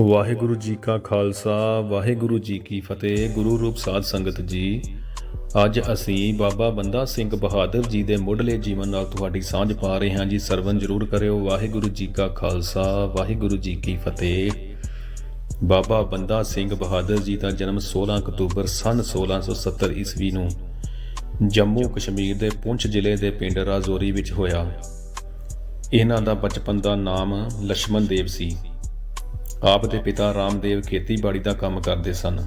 ਵਾਹਿਗੁਰੂ ਜੀ ਕਾ ਖਾਲਸਾ, ਵਾਹਿਗੁਰੂ ਜੀ ਕੀ ਫਤਿਹ, ਗੁਰੂ ਰੂਪ ਸਾਧ ਸੰਗਤ ਜੀ। ਅੱਜ ਅਸੀਂ ਬਾਬਾ ਬੰਦਾ ਸਿੰਘ ਬਹਾਦਰ ਜੀ ਦੇ ਮੁੱਢਲੇ ਜੀਵਨ ਨਾਲ ਤੁਹਾਡੀ ਸਾਂਝ ਪਾ ਰਹੇ ਹਾਂ ਜੀ। ਸਰਵਨ ਜ਼ਰੂਰ ਕਰਿਓ। ਵਾਹਿਗੁਰੂ ਜੀ ਕਾ ਖਾਲਸਾ, ਵਾਹਿਗੁਰੂ ਜੀ ਕੀ ਫਤਿਹ। ਬਾਬਾ ਬੰਦਾ ਸਿੰਘ ਬਹਾਦਰ ਜੀ ਦਾ ਜਨਮ 16 ਅਕਤੂਬਰ ਸਨ 1670 ਈਸਵੀ ਨੂੰ ਜੰਮੂ ਕਸ਼ਮੀਰ ਦੇ ਪੁੰਛ ਜ਼ਿਲ੍ਹੇ ਦੇ ਪਿੰਡ ਰਾਜੌਰੀ ਵਿੱਚ ਹੋਇਆ। ਇਹਨਾਂ ਦਾ ਬਚਪਨ ਦਾ ਨਾਮ ਲక్ష్మణ ਦੇਵ ਸੀ। ਆਪ ਦੇ ਪਿਤਾ ਰਾਮਦੇਵ ਖੇਤੀਬਾੜੀ ਦਾ ਕੰਮ ਕਰਦੇ ਸਨ।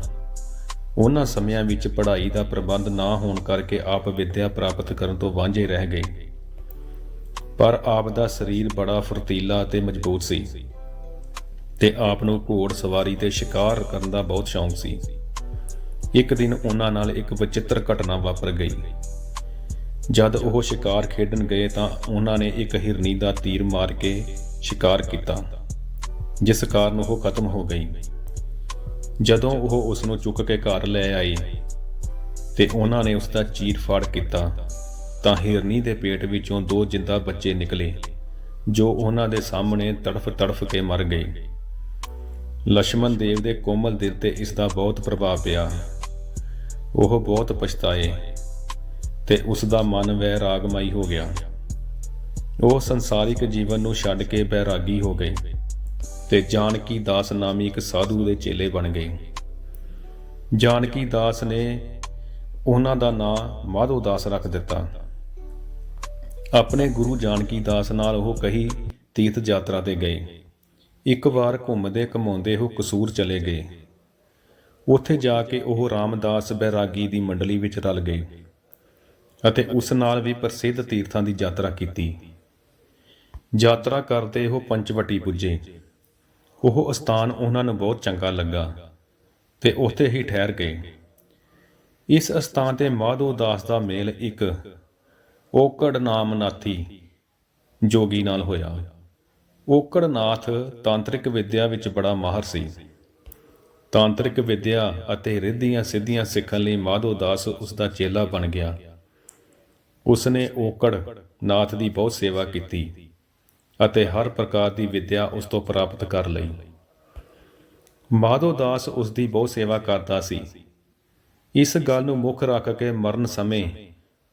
ਉਹਨਾਂ ਸਮਿਆਂ ਵਿੱਚ ਪੜ੍ਹਾਈ ਦਾ ਪ੍ਰਬੰਧ ਨਾ ਹੋਣ ਕਰਕੇ ਆਪ ਵਿੱਦਿਆ ਪ੍ਰਾਪਤ ਕਰਨ ਤੋਂ ਵਾਂਝੇ ਰਹਿ ਗਏ। ਪਰ ਆਪ ਦਾ ਸਰੀਰ ਬੜਾ ਫੁਰਤੀਲਾ ਅਤੇ ਮਜ਼ਬੂਤ ਸੀ ਤੇ ਆਪ ਨੂੰ ਘੋੜ ਸਵਾਰੀ ਤੇ ਸ਼ਿਕਾਰ ਕਰਨ ਦਾ ਬਹੁਤ ਸ਼ੌਂਕ ਸੀ। ਇੱਕ ਦਿਨ ਉਹਨਾਂ ਨਾਲ ਇੱਕ ਵਿਚਿੱਤਰ ਘਟਨਾ ਵਾਪਰ ਗਈ। ਜਦ ਉਹ ਸ਼ਿਕਾਰ ਖੇਡਣ ਗਏ ਤਾਂ ਉਹਨਾਂ ਨੇ ਇੱਕ ਹਿਰਨੀ ਦਾ ਤੀਰ ਮਾਰ ਕੇ ਸ਼ਿਕਾਰ ਕੀਤਾ। ਜਿਸ ਕਾਰਨ ਉਹ ਖਤਮ ਹੋ ਗਈ। ਜਦੋਂ ਉਹ ਉਸ ਨੂੰ ਚੁੱਕ ਕੇ ਘਰ ਲੈ ਆਈ ਤੇ ਉਹਨਾਂ ਨੇ ਉਸ ਦਾ ਚੀਰ-ਫਾੜ ਕੀਤਾ, ਤਾਂ ਹਿਰਨੀ ਦੇ ਪੇਟ ਵਿੱਚੋਂ ਦੋ ਜਿੰਦਾ ਬੱਚੇ ਨਿਕਲੇ, ਜੋ ਉਹਨਾਂ ਦੇ ਸਾਹਮਣੇ ਤੜਫ-ਤੜਫ ਕੇ ਮਰ ਗਏ। ਲక్ష్మణ ਦੇਵ ਦੇ ਕੋਮਲ ਦਿਲ ਤੇ ਇਸ ਦਾ ਬਹੁਤ ਪ੍ਰਭਾਵ ਪਿਆ। ਉਹ ਬਹੁਤ ਪਛਤਾਏ ਤੇ ਉਸ ਦਾ ਮਨ ਵੈਰਾਗਮਈ ਹੋ ਗਿਆ। ਉਹ ਸੰਸਾਰਿਕ ਜੀਵਨ ਨੂੰ ਛੱਡ ਕੇ ਬੈਰਾਗੀ ਹੋ ਗਏ। ਤੇ ਜਾਨਕੀ ਦਾਸ ਨਾਮੀ ਇੱਕ ਸਾਧੂ ਦੇ ਚੇਲੇ ਬਣ ਗਏ। ਜਾਨਕੀ ਦਾਸ ਨੇ ਉਹਨਾਂ ਦਾ ਨਾਂ ਮਾਧੋ ਦਾਸ ਰੱਖ ਦਿੱਤਾ। ਆਪਣੇ ਗੁਰੂ ਜਾਨਕੀ ਦਾਸ ਨਾਲ ਉਹ ਕਹੀ ਤੀਰਥ ਯਾਤਰਾ ਤੇ ਗਏ। ਇੱਕ ਵਾਰ ਘੁੰਮਦੇ ਘਮਾਉਂਦੇ ਉਹ ਕਸੂਰ ਚਲੇ ਗਏ। ਉੱਥੇ ਜਾ ਕੇ ਉਹ ਰਾਮਦਾਸ ਬੈਰਾਗੀ ਦੀ ਮੰਡਲੀ ਵਿੱਚ ਰਲ ਗਏ ਅਤੇ ਉਸ ਨਾਲ ਵੀ ਪ੍ਰਸਿੱਧ ਤੀਰਥਾਂ ਦੀ ਯਾਤਰਾ ਕੀਤੀ। ਯਾਤਰਾ ਕਰਦੇ ਉਹ ਪੰਚਵਟੀ ਪੁੱਜੇ। ਉਹ ਅਸਥਾਨ ਉਹਨਾਂ ਨੂੰ ਬਹੁਤ ਚੰਗਾ ਲੱਗਾ ਤੇ ਉੱਥੇ ਹੀ ਠਹਿਰ ਗਏ। ਇਸ ਅਸਥਾਨ ਤੇ ਮਾਧੋ ਦਾਸ ਦਾ ਮੇਲ ਇੱਕ ਓਕੜ ਨਾਮਨਾਥੀ ਜੋਗੀ ਨਾਲ ਹੋਇਆ। ਓਕੜਨਾਥ ਤਾਂਤਰਿਕ ਵਿਦਿਆ ਵਿੱਚ ਬੜਾ ਮਾਹਰ ਸੀ। ਤਾਂਤਰਿਕ ਵਿਦਿਆ ਅਤੇ ਰਿੱਧੀਆਂ ਸਿੱਧੀਆਂ ਸਿੱਖਣ ਲਈ ਮਾਧੋ ਦਾਸ ਉਸ ਦਾ ਚੇਲਾ ਬਣ ਗਿਆ। ਉਸ ਨੇ ਓਕੜ ਨਾਥ ਦੀ ਬਹੁਤ ਸੇਵਾ ਕੀਤੀ। ਅਤੇ ਹਰ ਪ੍ਰਕਾਰ ਦੀ ਵਿੱਦਿਆ ਉਸ ਤੋਂ ਪ੍ਰਾਪਤ ਕਰ ਲਈ। ਮਾਧੋ ਦਾਸ ਉਸ ਦੀ ਬਹੁਤ ਸੇਵਾ ਕਰਦਾ ਸੀ। ਇਸ ਗੱਲ ਨੂੰ ਮੁੱਖ ਰੱਖ ਕੇ ਮਰਨ ਸਮੇਂ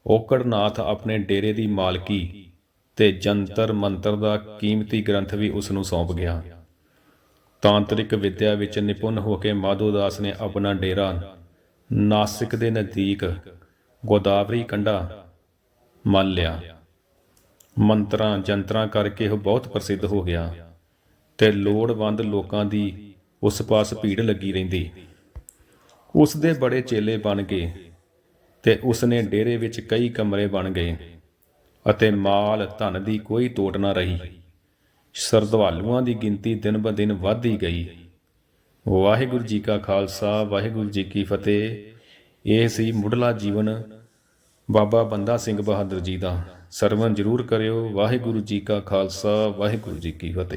ਓਕੜਨਾਥ ਆਪਣੇ ਡੇਰੇ ਦੀ ਮਾਲਕੀ ਤੇ ਜੰਤਰ ਮੰਤਰ ਦਾ ਕੀਮਤੀ ਗ੍ਰੰਥ ਵੀ ਉਸ ਨੂੰ ਸੌਂਪ ਗਿਆ। ਤਾਂਤਰਿਕ ਵਿੱਦਿਆ ਵਿੱਚ ਨਿਪੁੰਨ ਹੋ ਕੇ ਮਾਧੋ ਦਾਸ ਨੇ ਆਪਣਾ ਡੇਰਾ ਨਾਸਿਕ ਦੇ ਨਜ਼ਦੀਕ ਗੋਦਾਵਰੀ ਕੰਢਾ ਮੰਨ ਲਿਆ। ਮੰਤਰਾਂ, ਜੰਤਰਾਂ ਕਰਕੇ ਉਹ ਬਹੁਤ ਪ੍ਰਸਿੱਧ ਹੋ ਗਿਆ ਤੇ ਲੋੜਵੰਦ ਲੋਕਾਂ ਦੀ ਉਸ ਪਾਸ ਭੀੜ ਲੱਗੀ ਰਹਿੰਦੀ। ਉਸ ਦੇ ਬੜੇ ਚੇਲੇ ਬਣ ਗਏ ਤੇ ਉਸ ਨੇ ਡੇਰੇ ਵਿੱਚ ਕਈ ਕਮਰੇ ਬਣ ਗਏ ਅਤੇ ਮਾਲ ਧਨ ਦੀ ਕੋਈ ਤੋਟ ਨਾ ਰਹੀ। ਸਰਦਵਾਲੂਆਂ ਦੀ ਗਿਣਤੀ ਦਿਨ ਬ ਦਿਨ ਵੱਧਦੀ ਗਈ। ਵਾਹਿਗੁਰੂ ਜੀ ਕਾ ਖਾਲਸਾ, ਵਾਹਿਗੁਰੂ ਜੀ ਕੀ ਫਤਿਹ। ਇਹ ਸੀ ਮੁੱਢਲਾ ਜੀਵਨ ਬਾਬਾ ਬੰਦਾ ਸਿੰਘ ਬਹਾਦਰ ਜੀ ਦਾ ਸਰਵਣ ਜਰੂਰ ਕਰਿਓ। ਵਾਹਿਗੁਰੂ ਜੀ ਕਾ ਖਾਲਸਾ, ਵਾਹਿਗੁਰੂ ਜੀ ਕੀ ਫਤਿਹ।